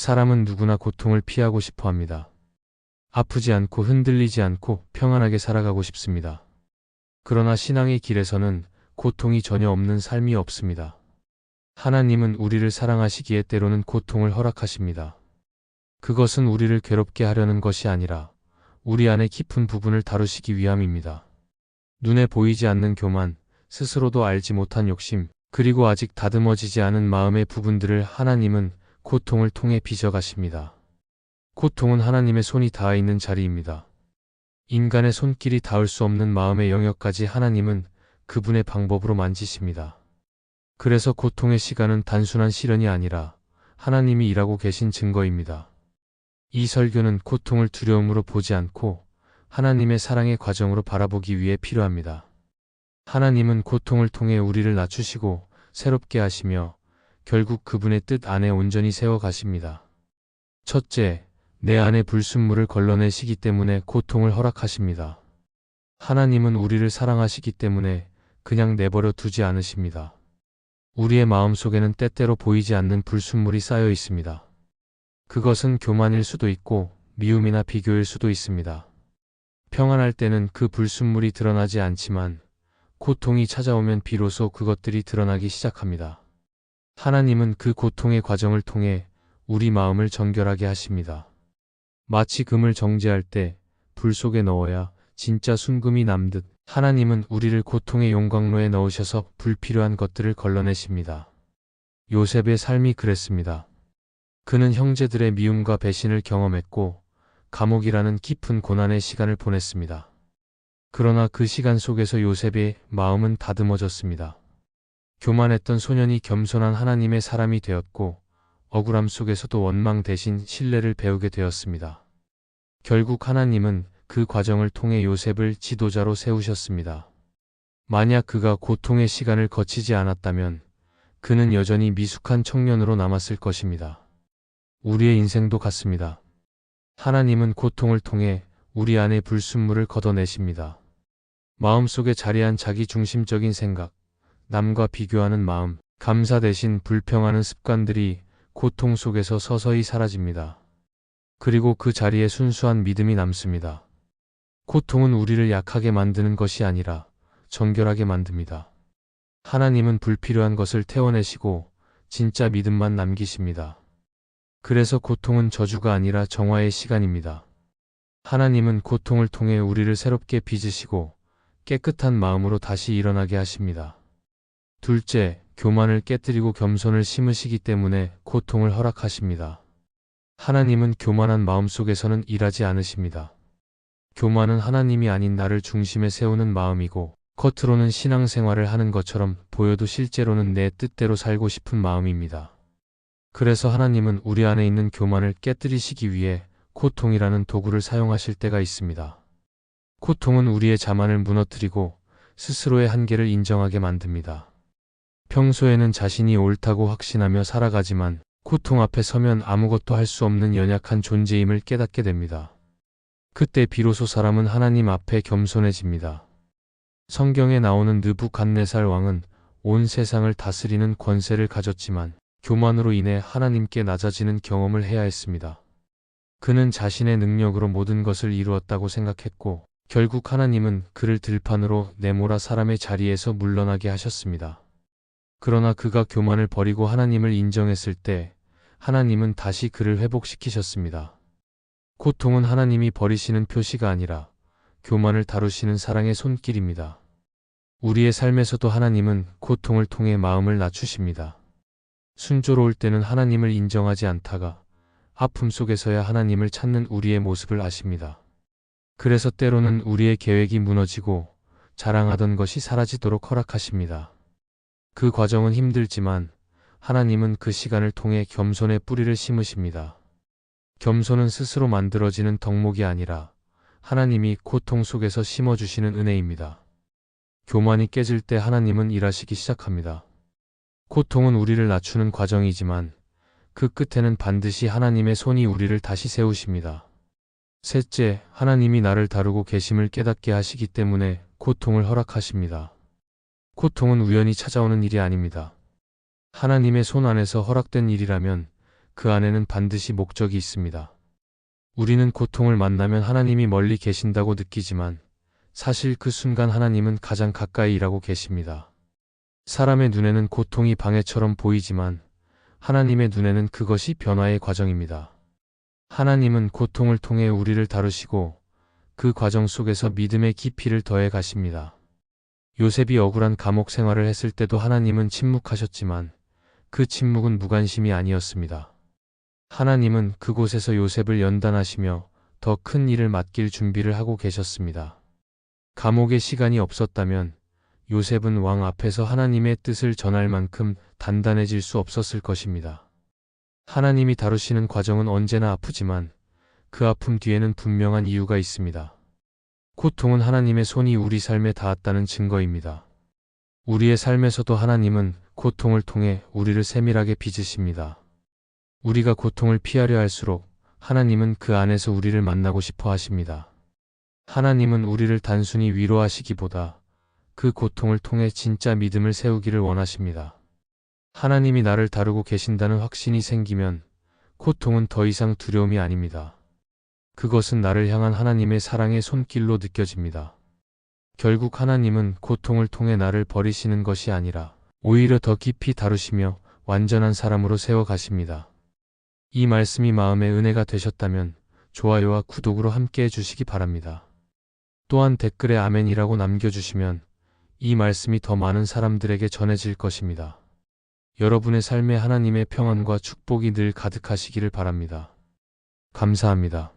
사람은 누구나 고통을 피하고 싶어 합니다. 아프지 않고 흔들리지 않고 평안하게 살아가고 싶습니다. 그러나 신앙의 길에서는 고통이 전혀 없는 삶이 없습니다. 하나님은 우리를 사랑하시기에 때로는 고통을 허락하십니다. 그것은 우리를 괴롭게 하려는 것이 아니라 우리 안의 깊은 부분을 다루시기 위함입니다. 눈에 보이지 않는 교만, 스스로도 알지 못한 욕심, 그리고 아직 다듬어지지 않은 마음의 부분들을 하나님은 고통을 통해 빚어가십니다. 고통은 하나님의 손이 닿아 있는 자리입니다. 인간의 손길이 닿을 수 없는 마음의 영역까지 하나님은 그분의 방법으로 만지십니다. 그래서 고통의 시간은 단순한 시련이 아니라 하나님이 일하고 계신 증거입니다. 이 설교는 고통을 두려움으로 보지 않고 하나님의 사랑의 과정으로 바라보기 위해 필요합니다. 하나님은 고통을 통해 우리를 낮추시고 새롭게 하시며 결국 그분의 뜻 안에 온전히 세워 가십니다. 첫째, 내 안에 불순물을 걸러내시기 때문에 고통을 허락하십니다. 하나님은 우리를 사랑하시기 때문에 그냥 내버려 두지 않으십니다. 우리의 마음 속에는 때때로 보이지 않는 불순물이 쌓여 있습니다. 그것은 교만일 수도 있고 미움이나 비교일 수도 있습니다. 평안할 때는 그 불순물이 드러나지 않지만 고통이 찾아오면 비로소 그것들이 드러나기 시작합니다. 하나님은 그 고통의 과정을 통해 우리 마음을 정결하게 하십니다. 마치 금을 정제할 때 불 속에 넣어야 진짜 순금이 남듯 하나님은 우리를 고통의 용광로에 넣으셔서 불필요한 것들을 걸러내십니다. 요셉의 삶이 그랬습니다. 그는 형제들의 미움과 배신을 경험했고 감옥이라는 깊은 고난의 시간을 보냈습니다. 그러나 그 시간 속에서 요셉의 마음은 다듬어졌습니다. 교만했던 소년이 겸손한 하나님의 사람이 되었고 억울함 속에서도 원망 대신 신뢰를 배우게 되었습니다. 결국 하나님은 그 과정을 통해 요셉을 지도자로 세우셨습니다. 만약 그가 고통의 시간을 거치지 않았다면 그는 여전히 미숙한 청년으로 남았을 것입니다. 우리의 인생도 같습니다. 하나님은 고통을 통해 우리 안의 불순물을 걷어내십니다. 마음속에 자리한 자기 중심적인 생각, 남과 비교하는 마음, 감사 대신 불평하는 습관들이 고통 속에서 서서히 사라집니다. 그리고 그 자리에 순수한 믿음이 남습니다. 고통은 우리를 약하게 만드는 것이 아니라 정결하게 만듭니다. 하나님은 불필요한 것을 태워내시고 진짜 믿음만 남기십니다. 그래서 고통은 저주가 아니라 정화의 시간입니다. 하나님은 고통을 통해 우리를 새롭게 빚으시고 깨끗한 마음으로 다시 일어나게 하십니다. 둘째, 교만을 깨뜨리고 겸손을 심으시기 때문에 고통을 허락하십니다. 하나님은 교만한 마음 속에서는 일하지 않으십니다. 교만은 하나님이 아닌 나를 중심에 세우는 마음이고 겉으로는 신앙생활을 하는 것처럼 보여도 실제로는 내 뜻대로 살고 싶은 마음입니다. 그래서 하나님은 우리 안에 있는 교만을 깨뜨리시기 위해 고통이라는 도구를 사용하실 때가 있습니다. 고통은 우리의 자만을 무너뜨리고 스스로의 한계를 인정하게 만듭니다. 평소에는 자신이 옳다고 확신하며 살아가지만 고통 앞에 서면 아무것도 할 수 없는 연약한 존재임을 깨닫게 됩니다. 그때 비로소 사람은 하나님 앞에 겸손해집니다. 성경에 나오는 느부갓네살 왕은 온 세상을 다스리는 권세를 가졌지만 교만으로 인해 하나님께 낮아지는 경험을 해야 했습니다. 그는 자신의 능력으로 모든 것을 이루었다고 생각했고 결국 하나님은 그를 들판으로 내몰아 사람의 자리에서 물러나게 하셨습니다. 그러나 그가 교만을 버리고 하나님을 인정했을 때 하나님은 다시 그를 회복시키셨습니다. 고통은 하나님이 버리시는 표시가 아니라 교만을 다루시는 사랑의 손길입니다. 우리의 삶에서도 하나님은 고통을 통해 마음을 낮추십니다. 순조로울 때는 하나님을 인정하지 않다가 아픔 속에서야 하나님을 찾는 우리의 모습을 아십니다. 그래서 때로는 우리의 계획이 무너지고 자랑하던 것이 사라지도록 허락하십니다. 그 과정은 힘들지만 하나님은 그 시간을 통해 겸손의 뿌리를 심으십니다. 겸손은 스스로 만들어지는 덕목이 아니라 하나님이 고통 속에서 심어주시는 은혜입니다. 교만이 깨질 때 하나님은 일하시기 시작합니다. 고통은 우리를 낮추는 과정이지만 그 끝에는 반드시 하나님의 손이 우리를 다시 세우십니다. 셋째, 하나님이 나를 다루고 계심을 깨닫게 하시기 때문에 고통을 허락하십니다. 고통은 우연히 찾아오는 일이 아닙니다. 하나님의 손 안에서 허락된 일이라면 그 안에는 반드시 목적이 있습니다. 우리는 고통을 만나면 하나님이 멀리 계신다고 느끼지만 사실 그 순간 하나님은 가장 가까이 일하고 계십니다. 사람의 눈에는 고통이 방해처럼 보이지만 하나님의 눈에는 그것이 변화의 과정입니다. 하나님은 고통을 통해 우리를 다루시고 그 과정 속에서 믿음의 깊이를 더해 가십니다. 요셉이 억울한 감옥 생활을 했을 때도 하나님은 침묵하셨지만 그 침묵은 무관심이 아니었습니다. 하나님은 그곳에서 요셉을 연단하시며 더 큰 일을 맡길 준비를 하고 계셨습니다. 감옥에 시간이 없었다면 요셉은 왕 앞에서 하나님의 뜻을 전할 만큼 단단해질 수 없었을 것입니다. 하나님이 다루시는 과정은 언제나 아프지만 그 아픔 뒤에는 분명한 이유가 있습니다. 고통은 하나님의 손이 우리 삶에 닿았다는 증거입니다. 우리의 삶에서도 하나님은 고통을 통해 우리를 세밀하게 빚으십니다. 우리가 고통을 피하려 할수록 하나님은 그 안에서 우리를 만나고 싶어 하십니다. 하나님은 우리를 단순히 위로하시기보다 그 고통을 통해 진짜 믿음을 세우기를 원하십니다. 하나님이 나를 다루고 계신다는 확신이 생기면 고통은 더 이상 두려움이 아닙니다. 그것은 나를 향한 하나님의 사랑의 손길로 느껴집니다. 결국 하나님은 고통을 통해 나를 버리시는 것이 아니라 오히려 더 깊이 다루시며 완전한 사람으로 세워 가십니다. 이 말씀이 마음의 은혜가 되셨다면 좋아요와 구독으로 함께 해주시기 바랍니다. 또한 댓글에 아멘이라고 남겨주시면 이 말씀이 더 많은 사람들에게 전해질 것입니다. 여러분의 삶에 하나님의 평안과 축복이 늘 가득하시기를 바랍니다. 감사합니다.